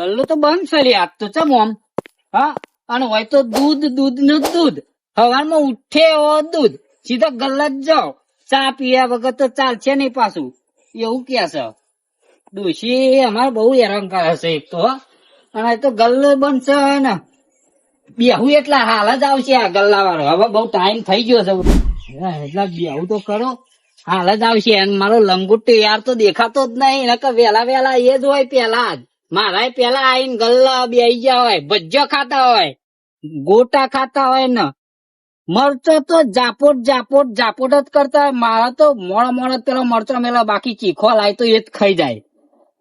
ગલ્લો તો બંધ છે આજ તો ચમ આમ? હા? અને હોય તો દૂધ દૂધનું દૂધ. સવારમાં ઉઠે એવો દૂધ. સીધા ગલ્લા જ જાઓ. ચા પીયા વગર તો ચાલશે નહીં પાછું. એવું કે છે. ડોશી, અમારે બહુ હેરાન કરે છે એક તો અને તો ગલ્લો બનશે ને બેહું એટલા હાલ જ આવશે આ ગલ્લા વાળો હવે બહુ ટાઈમ થઈ ગયો છે. એટલા બેહું તો કરો. હાલ જ આવશે. મારો લંગુટ યાર તો દેખાતો જ નહીં. નકર વેલા વેલા એ જ હોય પેલા જ. મારા પેલા આઈને ગલ્લા બેહી ગયા હોય ભજ્જો ખાતા હોય, ગોટા ખાતા હોય ને, મરચો તો જાપોટ જાપોટ જાપોટ જ કરતા હોય. મારા તો મોડા મોડા પેલો મરચો મેલો બાકી ચીખો લાય તો એ જ ખાઈ જાય.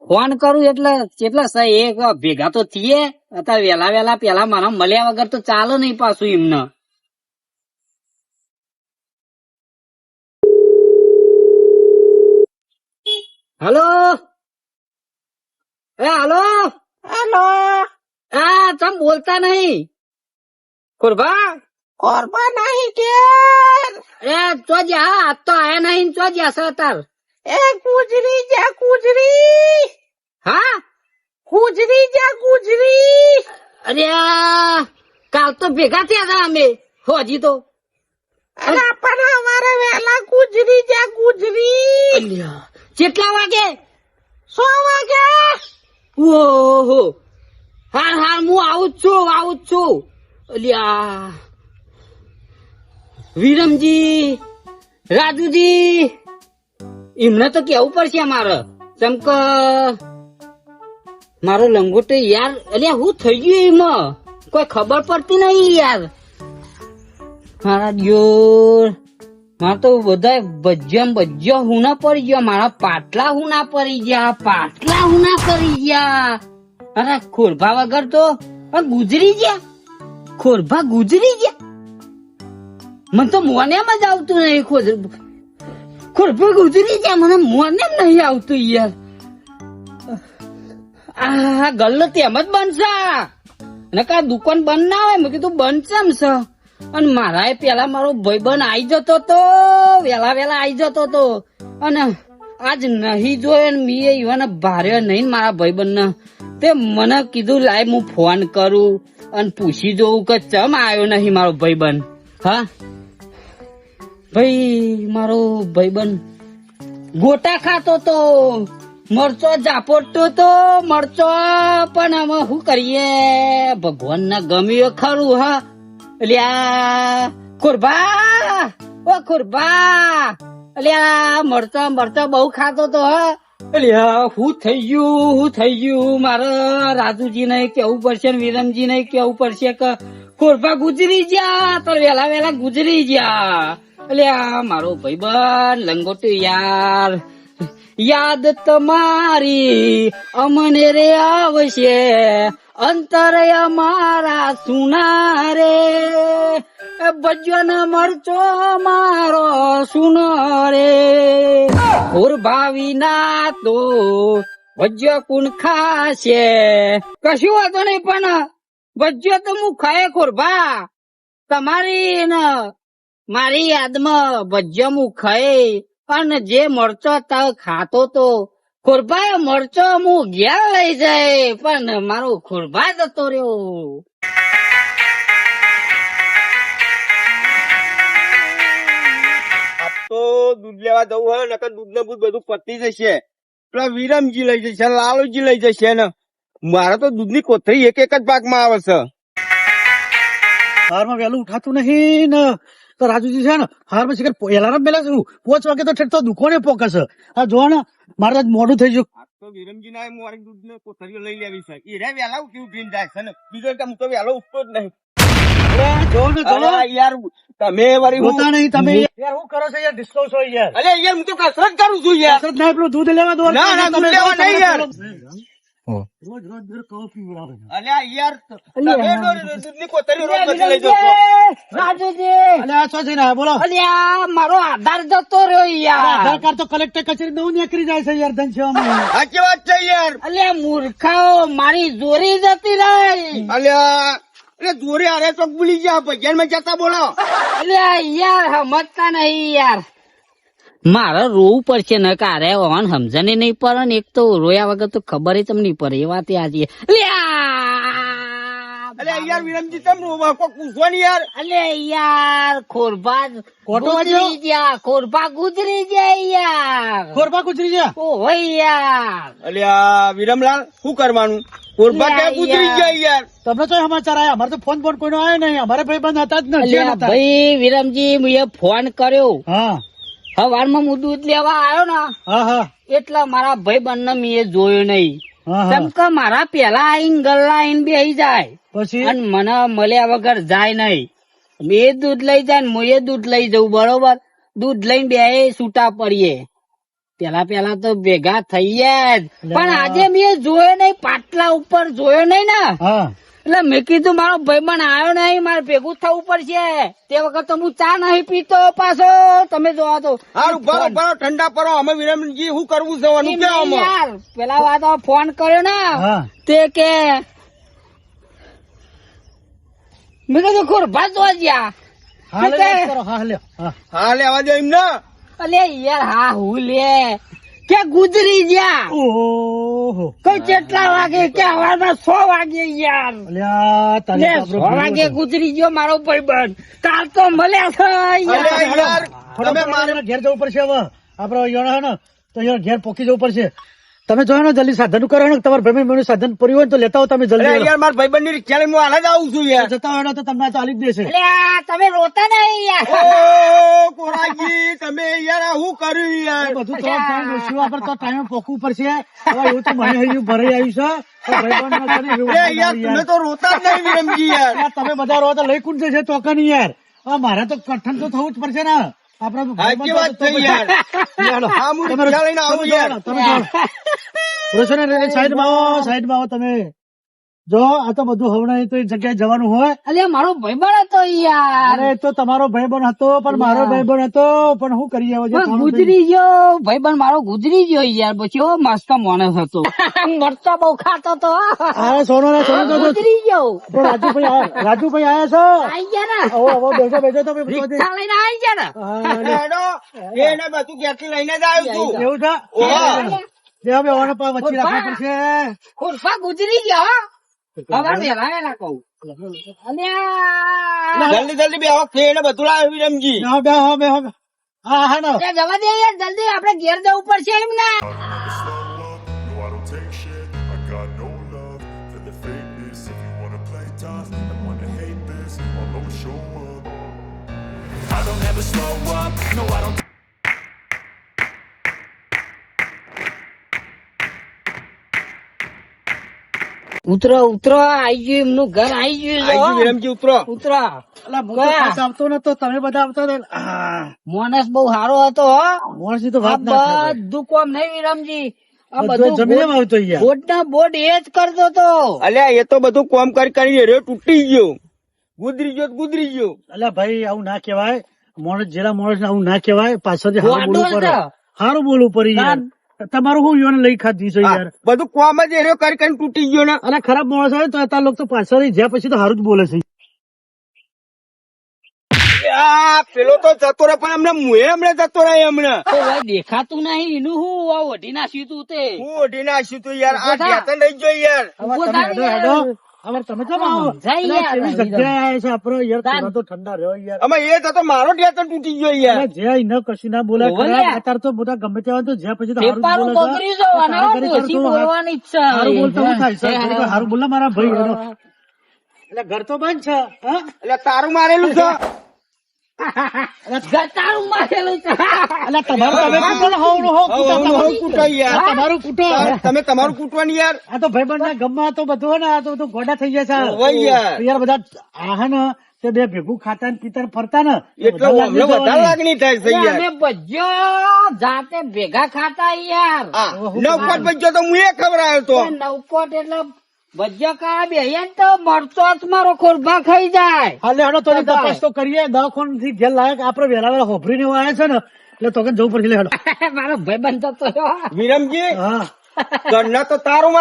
ફોન કરું એટલે કેટલા સહી એક ભેગા તો થઈએ. અત્યારે વેલા વેલા પેલા મારા મળ્યા વગર તો ચાલે નહીં પાછું એમને. હલો? એ હલો હેલો હા તમ બોલતા નહીં કુરબા કોરબા નહીં કે એ જા આજ તો આયા નહીં જા સતાર એ ગુજરી જા ગુજરી હા ગુજરી જા ગુજરી અરે કાલ તો ભેગા થયા હતા અમે હોજી તો અરે પણ અમારે વેલા ગુજરી જા અલ્યા, કેટલા વાગે સો વાગે ઓહો. હાર હાર, હું આવું જ છું, આવું જ છું. અલ્યા. વિરમજી, રાજુજી, એમને તો કેવું પડશે મારે ચમક મારો લંગોટો યાર, અલ્યા, હું થઈ ગયું એમાં? કોઈ ખબર પડતી નહીં યાર. મારા દિયોર. મારા તો બધા ભજ્યમ હું ના પડી ગયા. મારા પાટલા હુના પડી ગયા. પાટલા હુના પડી ગયા. અરે ખોરભા વગર તો ગુજરી ગયા. ખોરભા ગુજરી ગયા. મને તો મોને જ આવતું નહીં. ખોર ખોરભા ગુજરી ગયા. મને મોને જ નહીં આવતું યાર. આ ગલ્લો તેમ જ બનશે. નકા દુકાન બંધ ના હોય. મેં કીધું ચમ છે? અને મારા પેલા મારો ભાઈબંધ આવી જતો તો, વેલા વેલા આવી જતો તો. અને આજ નહીં જોયો મીએ ઈવાને ભાર્યો નહીં મારા ભાઈબંધ ને તે મને કીધું, લાય હું ફોન કરું અને પૂછી જોઉં કે ચમ આવ્યો નહીં મારો ભાઈબંધ. હા? ભાઈ, મારો ભાઈબંધ ગોટા ખાતો તો, મરચો જાપોટતો તો, મરચો પણ અમે શું કરીએ? ભગવાન ને ગમ્યું ખરું, હા? અલ્યા ખુરભા ઓ ખુરભા અલ્યા મરચા મરચા બહુ ખાતો તો, હા. અલ્યા, હું થઈ ગયું, હું થઈ ગયું. મારે રાજુજી ને કેવું પડશે વિરમજી ને કેવું પડશે કે ખુરભા ગુજરી ગયા, તો વેલા વેલા ગુજરી ગયા. અલ્યા, મારો ભાઈબંધ લંગોટી યાર. યાદ તમારી અમને આવશે. અંતર મારા સુનારે, ભજન મરચો મારો સુનારે. ભાવી ના તો ભજ્ય કુણ ખાશે? કશું વાંધો નહીં, પણ ભજ્ય તો હું ખાય ખોરભા તમારી મારી યાદમાં ભજ્ય હું ખાય, અને જે મરચો તા ખાતો તો ખુરભાઈ મરચો હું ઘેર લઈ જાય પણ મારો ખુરભા જતો રહ્યો. તો દૂધ લેવા જવું હોય નકર દૂધ ને બધું બધું પતી જશે. પેલા વિરમજી લઈ જશે લાલુજી લઈ જશે ને. મારે તો દૂધની કોથળી એક એક જ પાકમાં આવે છે. હારમાં વહેલું ઉઠાતું નહીં ને. તો રાજુજી છે ને હારમાં શિખર એલાર્મ પેલા શું? પોચ વાગે તો ઠેઠ તો દુખો ને પોકસ. આ જો ને મારા મોડું થઈ ગયું. તો વિરમજી ના મારી દૂધ ને કોથળીઓ લઈ લેવી છે. એ રે વહેલા ઉઠી ઉઠીને જાય છે ને. બીજો કામ તો વહેલો ઉઠતો જ નહીં. જો ને જો અરે યાર તમે વરી હું નહીં તમે યાર હું કરો છો યાર ડિસ્કોસ હોય યાર. અરે યાર હું તો કસરત કરું છું યાર. કસરત ના પેલું દૂધ લેવા દો ના, ના, દૂધ લેવા નહીં યાર. રોજ રોજ દર કહો પીવડાવે અલ્યા યાર તમે દૂધ રોજ બધી લઈ જશો રાજુજી અલ્યા આ છે ને બોલો. અલ્યા મારો આધાર જતો રહ્યો યાર. આધાર કાર્ડ તો કલેક્ટર કચેરી નવું નીકળી જાય છે યાર ધન સેવામાં. સાચી વાત છે યાર. અલ્યા મૂર્ખાઓ મારી જોરી જતી રહી. અલ્યા અરે જોરે અરે તો ભૂલી ગયા ભજનમાં જતા બોલો અલ્યા યાર સમજતા નહીં યાર. મારે રોવું પડશે ને કારે ઓન સમજણે નહીં પડે ને એક તો રોયા વગર તો ખબર તમને નહીં પડે એ વાત આજે અલે યાર વિરમજી તમ રોવા કોઈ પૂછો ને યાર? અલે યાર ખોરભા ગુજરી ગયા ખોરબા ગુજરી ગયા યાર. યાર. અલે આ વિરમલાલ શું કરવાનું? ખોરબા ગુજરી ગયા યાર? તમને તો સમાચાર આયા? અમારે તો ફોન ફોન કોઈનો આવ્યો નહીં. અમારે ભાઈ બંધ હતા જ ને જે ભાઈ વિરમજી મેં ફોન કર્યો. હા. સવારમાં હું દૂધ લેવા આવ્યો ને એટલે મારા ભાઈ બંને મેં જોયો નહીં. હા કે મારા પેલા આઈને ગલ્લા આઈને બેહી જાય. પછી? અને મને મળ્યા વગર જાય નહીં. મેં દૂધ લઈ જાય ને હું દૂધ લઈ જવું બરોબર? દૂધ લઈને બે છૂટા પડીએ. પેલા પેલા તો ભેગા થઈએ જ. પણ આજે મેં જોયો નહીં પાટલા ઉપર જોયો નહીં ને. હા. એટલે મેં કીધું મારો ભાઈબંધ આવ્યો નહીં મારે ભેગું થવું પડશે. તે વખત તો હું ચા નહીં પીતો પાછો. તમે જોવા તો સારું ભરો ભરો ઠંડા પરો. અમે વિરમજી શું કરવું અમે યાર પેલા વાત ફોન કર્યો ને તે કે મેં કીધું ખોરભા જોવા ગયા હા લે, કે- લે, કરો, હા લેવા દો એમ ને અલે યાર હા હું લે. કે ગુજરી ગયા. ઓહો. કઈ કેટલા વાગે કે હવારમાં સો વાગે યાર. સો વાગે ગુજરી ગયો મારો ભાઈબંધ. કાલ તો મળ્યા છે ઘેર જવું પડશે હવે. આપડે યોણા હે ને તો ઘેર પોકી જવું પડશે. તમે જોયો ને જલ્દી સાધન કરો ને તમારે ભાઈ બહેનનું સાધન પૂરી હોય તો લેતા હો તમે જલ્દી યાર મારા ભાઈબંધની ક્યારે હું હાલ જ આવું છું યાર. જતા હોય તો તમને ચાલી જ દેશે. તમે રોતા નહીં યાર. કોરાજી તમે યાર આ કર્યું યાર? બધું તો આપણે તો ટાઈમ પોકવું પડશે. હવે એવું તો મને હૈયું ભરાઈ આવ્યું છે. તો યાર. તમે તો રોતા જ નહીં વિરમજી યાર. તમે બધા રોતા તો લઈ કુંડ જશે ચોકની યાર. મારે તો કઠણ તો થવું જ પડશે ને. આપડે વાત થઈ યાર. હું તમે લઈને આવું યાર. તમે સાઈડમાં આવો સાઈડમાં આવો તમે. જો આ તો બધું હવણાય તો એ જગ્યાએ જવાનું હોય. અલે મારો ભાઈબંધ હતો યાર. અરે તો તમારો ભાઈબંધ હતો પણ મારો ભાઈબંધ હતો પણ હું કરી આવ્યો જે ગુજરી ગયો. ભાઈબંધ મારો ગુજરી ગયો યાર. પછી ઓ મસ્ત માણસ હતો. મરચા બહુ ખાતો તો અરે સોનો ને સોનો ગુજરી ગયો. તો રાજુભાઈ આયા- રાજુભાઈ આયા છો? આઈ ગયા ને. ઓ ઓ બેસો બેસો તમે. રિક્ષા લઈને આઈ ગયા ને. એનો એને બધું ગેટલી લઈને જ આવ્યો છું. એવું છે? ઓ જે હવે ઓને પણ વચ્ચે રાખવું પડશે. ખુરફા ગુજરી ગયા જલ્દી જલ્દી બે એને બધું લાવ્યો રમજી. બેહો હા હા ના. જવા દે યાર જલ્દી આપણે ઘેર જવું પડશે એમ ના. I don't ever slow up, no I love ઉતરો ઉતરો આઈ ગયું એમનું ઘર આઈ ગયું વિરમજી ઉતરો. ઉતરો. અલા, હું ખાસ આવતો નતો તમે બધા આવતા હતા મોનસ બહુ સારો હતો હો. તો વાત ના બધું કોમ નહીં વિરમજી. આ બધું બધું જમીને આવતો યાર બોટ ના બોટ એ જ કરતો તો અલ્યા એ તો બધું કોમ કરી કરી તૂટી ગયો. ગુદરી ગયો તો ગુદરી ગયો. અલ્યા ભાઈ આવું ના કહેવાય. મોણસ જેલા માણસ આવું ના કહેવાય. પાછળથી હારું બોલવું પડે. હારું બોલવું પડે યાર. તમારું હું યોને લઈ ખાધી છે યાર. બધું કોમ જ એરો કરી કરીને તૂટી ગયો ને. અને ખરાબ માણસ હોય તો તાર લોકો તો પાછળ જ્યાં પછી તો હારું જ બોલે છે. આ પેલો તો જતો રહે પણ એમને મુએ હમણાં જતો રહે હમણાં દેખાતું નહીં એનું હું ઓઢી નાખ્યું તું તે. હું ઓઢી નાખ્યું તું યાર આ. ઢેતણ લઈ ગયો યાર. હવે તમે કેમ આવો. કેવી જગ્યાએ છે યાર થોડા તો ઠંડા રહ્યો યાર. અમે એ થતો મારો ઢેતણ તૂટી ગયો યાર. જે ન કશું ના બોલે અત્યારે તો બધા ગમે તેવા તો પછી તો હારું જ પેપારું બોલે હારું- હારું બોલતો થાય છે. હારું બોલે મારા ભાઈ એટલે ઘર તો બંધ છે હા? એટલે તારું મારેલું છે ગટારું મારેલું છે એટલે તમારું તમે તમારું. કૂટવાની યાર. આ તો ભાઈબંધ ના ગમમાં તો બધું ને આ તો બધું ગોડા થઈ ગયા છે. યાર. બધા આહન તે બે ભેગું ખાતા ને પીતા ફરતા ને એટલે વધારે લાગણી થાય છે અમે બજો જાતે ભેગા ખાતા યાર. નવકોટ નવપત તો હું એ ખબર આવ્યો તો. નવકોટ એટલે ભજ્યો કા બે તો મરચો મારો ખોરભા ખાઈ જાય. હાલે હેડો તો તપાસ તો કરીએ. દવાખાનથી ઘેર લાયક આપડે વેલા વેલા હોભરીને એવા આવ્યા છે ને એટલે તો જવું પડશે. લે મારો ભાઈ બનતો તો વિરમજી હા. તો તારું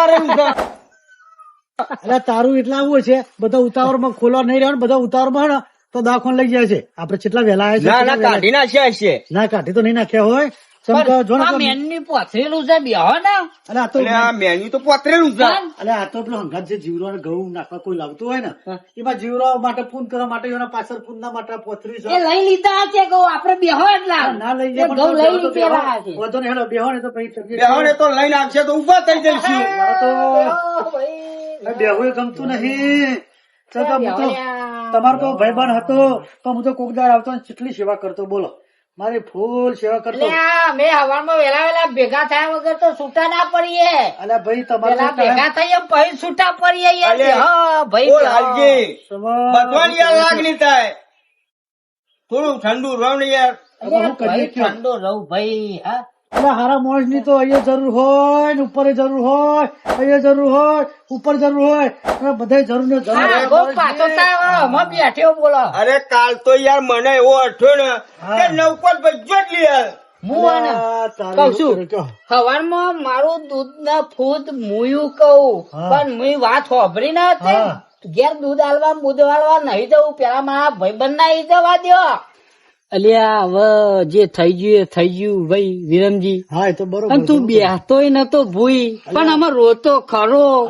એટલે તારું એટલે આવું છે. બધા ઉતાવળમાં ખોલવા નહીં રહ્યા બધા ઉતાવળમાં તો દવાખાને લઈ જાય છે. આપડે કેટલા વહેલા આવ્યા છે ના કાઢી નાખ્યા છે ના કાઢી તો નહીં નાખ્યા હોય. મેનની પોથરેલું છે બેહો ને. અલે આ તો આ મેન્યુ તો પોતરેલું છે. અલે આ તો પેલો હંગાત જે જીવરો ને ઘઉં નાખવા કોઈ લાવતું હોય ને એમાં જીવરો માટે પૂન કરવા માટે એના પાછળ પૂનના માટે પોતરી છે. લઈ લીધા છે ગૌ આપડે બેહો એટલા ના લઈ જાય ઘઉં લઈ લીધેલા છે. બેહો. વાંધો નહીં, બેહો ને તો પછી તબિયત બેહોને તો લઈને આવશે તો ઊભા થઈ જઈશું. તો. ઓ ભાઈ. બન ગમતું નહીં. તો તો હું તો બેહો તમારો તો ભાઈબંધ હતો તો હું તો કોકદાર આવતો ચીટલી કેટલી સેવા કરતો બોલો. મારી ફૂલ સેવા કરતો. અમે હવારમાં વેલા વેલા ભેગા થયા વગર તો છૂટા ના પડીએ. અલે ભાઈ તમારે ભેગા થઈ એમ પછી છૂટા પડીએ હા ભાઈ ભગવાન યાર લાગણી થાય. થોડું ઠંડુ રણ યાર. ઠંડુ રહું ભાઈ હા. અલ્યા હારા માણસની તો અહીંયા જરૂર હોય ને ઉપર જરૂર હોય અહીંયા જરૂર હોય ઉપર જરૂર હોય. અને બધા જરૂર ને જરૂર બોલો. અરે કાલ તો યાર મને એવો અઠ્યો ને કે નવકોટ બજ્જો જ યાર હું આને અલ્યા, તારી કહું છું. ઉપર કયો? મારું દૂધ ના ફૂદ મુયું કહું પણ મુઈ વાત હોભરી ના હતી. ઘેર દૂધ આલવા દૂધ વાળવા નહીં જવું પેલા મારા ભાઈબંધ ના જવા દો અલ્યા જે થઈ ગયું એ થઈ ગયું ભાઈ વિરમજી. હા તો બરોબર તું બેહતો નતો ભૂઈ. પણ આમાં રોતો ખરો.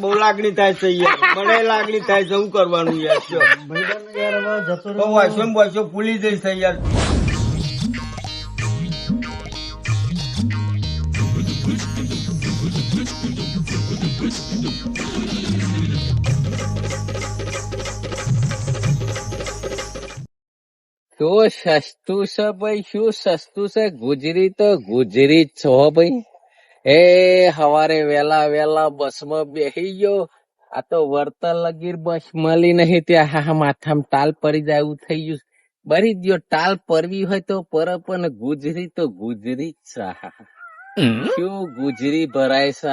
બહુ લાગણી થાય છે મને લાગણી થાય છે હું કરવાનું યાર જતો વાંચો વાંચો ભૂલી જઈશ યાર. શું સસ્તું છે ભાઈ શું સસ્તું છે? ગુજરી તો ગુજરી જ છો ભાઈ. એ હવારે વેલા વેલા બસમાં બેસી ગયો. આ તો વર્તન લગીર બસ મળી નહીં ત્યાં હા માથામાં ટાલ પડી જાય એવું થઈ ગયું. બરી ગયો ટાલ પરવી હોય તો પર પણ ગુજરી તો ગુજરી જ છે હા હા. શું ગુજરી ભરાય છે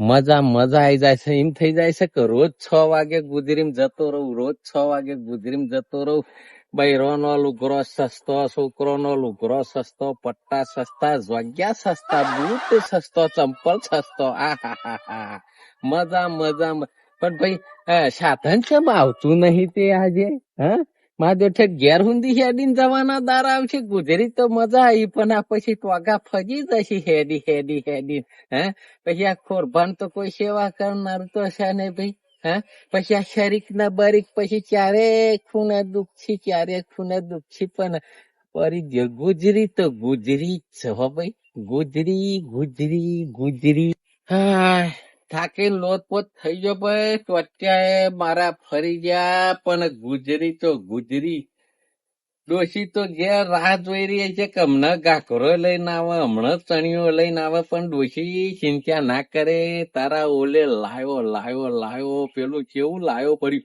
મજા મજા આવી જાય છે, એમ થઈ જાય છે કે રોજ છ વાગે ગુજરીમ જતો રહું, રોજ છ વાગે ગુજરીમ જતો રહું. ભાઈ, રોનો લુગરો સસ્તો છોકરો નો લુગરો સસ્તો, પટ્ટા સસ્તા, જોગ્યા સસ્તા, બૂટ સસ્તો, ચંપલ સસ્તો. આ મજા મજા પણ ભાઈ સાધન છે આવતું નહીં તે આજે, હા? મારે ઠેઠ ઘેર હુંદી હેડીને જવાના દાર આવશે. ગુજરી તો મજા આવી, પણ આ પછી ટોગા ફજી જશે હેડી હેડી હેડી. હે? પછી આ ખોરભાન તો કોઈ સેવા કરનાર તો છે ને ભાઈ. હે? પછી આ શરીક ના બરીક પછી ચારે ખૂને દુઃખી ચારે ખૂને દુખી, પણ પરી ગુજરી તો ગુજરી જ ભાઈ. ગુજરી ગુજરી ગુજરી. હા થાકી લોતપોત થઈ ગયો ભાઈ અત્યારે મારા ફરી ગયા પણ ગુજરી તો ગુજરી. ડોશી તો ઘેર રાહ જોઈ રહી છે કે હમણાં ગાઘરો લઈને આવે હમણાં ચણિયો લઈને આવે પણ ડોશી ચિંતા ના કરે. તારા ઓલે લાયો લાયો લાયો. પેલું કેવું લાયો પડ્યું?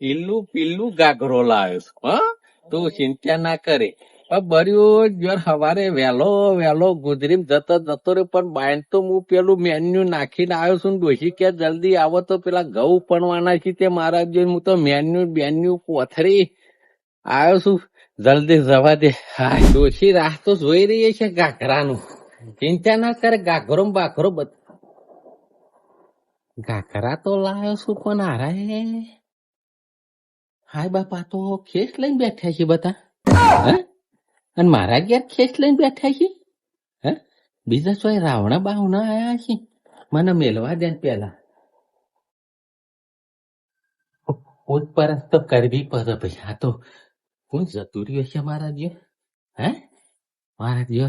ઈલ્લું પીલ્લું ગાઘરો લાયો હા? તું ચિંતા ના કરે. બર્યું જર હવારે વહેલો વહેલો ગુજરીમ જતો જતો રહ્યો, પણ બાઈન તો હું પેલું મેન્યુ નાખીને આવ્યો છું ડોશી કે જલ્દી આવો તો પેલા ઘઉં પડવાના છે તે મારા જોઈને હું તો મેન્યુ બેન્યુ કોથરી આવ્યો છું. જલ્દી જવા દે. હા ડોશી રાહ તો જોઈ રહી છે ઘાઘરાનું ચિંતા ના કરે ઘાઘરો બાઘરો બધ ઘાઘરા તો લાવ્યો છું પણ હારા હાય બાપા, તો ખેસ લઈને બેઠા છે બધા. હે? અને મારા ઘેર ખેંચ લઈને બેઠા છે હે? બીજા ચોય રાવણા બાવણા આયા છે મને મેલવા દે પેલા પૂછપરછ તો કરવી પડે ભાઈ. આ તો હું જતું રહ્યો છે મારા જે હે? મારા જે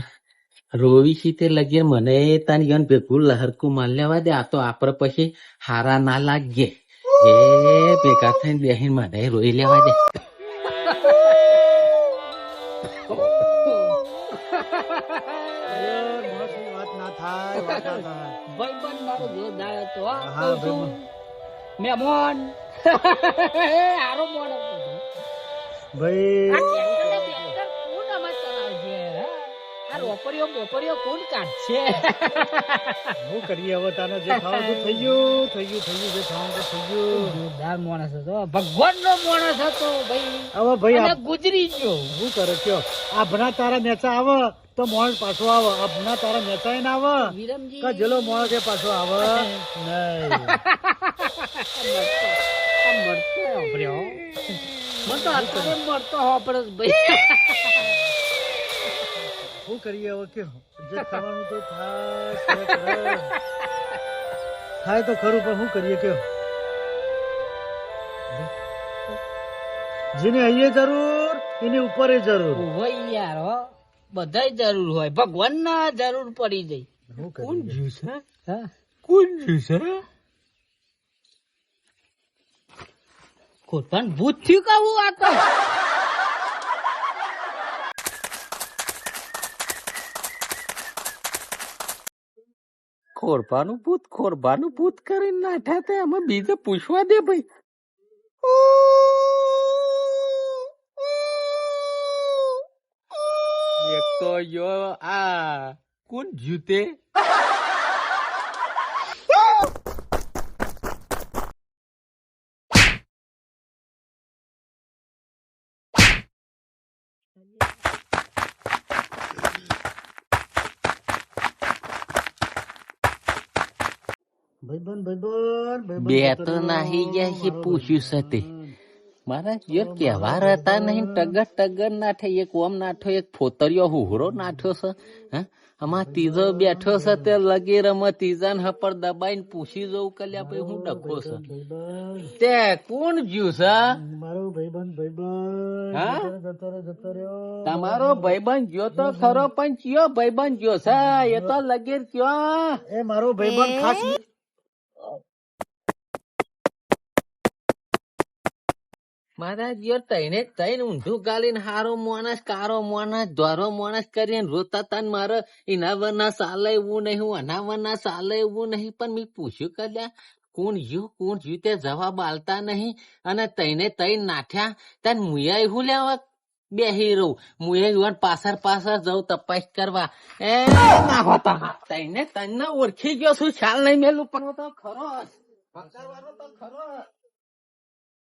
રોવી છે તે લગે મને તાન યોન ભેગું લહરકું માલ લેવા દે. આ તો આપડે પછી હારા ના લાગીએ. એ ભેગા થઈને બેહીને મને રોઈ લેવા દે. છું. મહેમાન હારો મોડો ભાઈ આ રોપરીઓ બોપરીઓ કોણ કાઢશે. હું કરીએ હવે તાને જે ખાવાનું થઈ ગયું થઈ ગયું થઈ ગયું જે ખાવાનું થઈ ગયું. જોરદાર માણસ હતો ભગવાન નો માણસ હતો ભાઈ. હવે ભાઈ ગુજરી ગયો. હું કરે કયો? આ ભણા તારા નેચા આવે તો મોણ પાછો આવે. આ ભણા તારા નેચા ના આવે? વિરમજી. કા જેલો મોણ એ પાછો આવે? નહીં. મરતો. હોપર્યો મને તો અત્યારે મરતો ભાઈ. શું કરીએ હવે કે જે ખાવાનું તો થાય કરે કરે. થાય તો ખરું પણ શું કરીએ કે? જેને અહીંયા જરૂર એની ઉપર જરૂર. હોય યાર હો. બધાય જરૂર હોય. ભગવાન ના જરૂર પડી જાય. કરીએ જ્યુસ હા. કોણ જ્યુસ ખોટવાન ભૂત થયું કાવું આ તો? ખોરપાનું ભૂત ખોરપાનું ભૂત કરીને નાઠા તે અમે બીજે પૂછવા દે ભાઈ. એક તો યો આ, કોણ જૂતે બે તો નાહી ગયા છે પૂછ્યું સતે મારા યાર કેવાર રહેતા નહીં ટગર ટગર નાઠે એક ઓમ નાઠો એક ફોતરિયો હુહરો નાઠ્યો છે હા આમાં ત્રીજો બેઠો છે તે લગી રમ ત્રીજા ને હપર દબાઈને પૂછી જવું કલ્યા પછી હું ડખો છે તે કોણ જ્યુ છે મારો ભાઈબંધ ભાઈબંધ હા? જતો રહ્યો જતો રહ્યો તમારો ભાઈબંધ ગયો તો ખરો પણ કયો ભાઈબંધ ગયો છે એ તો લગીર કયો એ મારો ભાઈબંધ ખાસ મારા જીઓ તઈને તઈને ઊંધું ગાલીને હારો માણસ, કારો માણસ, ધોરો માણસ કરીને રોતા તા ને મારે એના વરના સાલે એવું નહીં, હું આના વરના સાલે એવું નહીં. પણ મેં પૂછ્યું કર્યા કોણ યુ કોણ યુ તે જવાબ આલતા નહીં. અને તઈને તઈ નાઠ્યા તને મુયા એવું લેવા બેહી રહું? મુએ યુવાન પાછળ પાછળ જવું તપાસ કરવા. એ ના હોતા તઈને તને ઓળખી ગયો છું. ખ્યાલ નહીં મેલું પણ ખરો ખરો.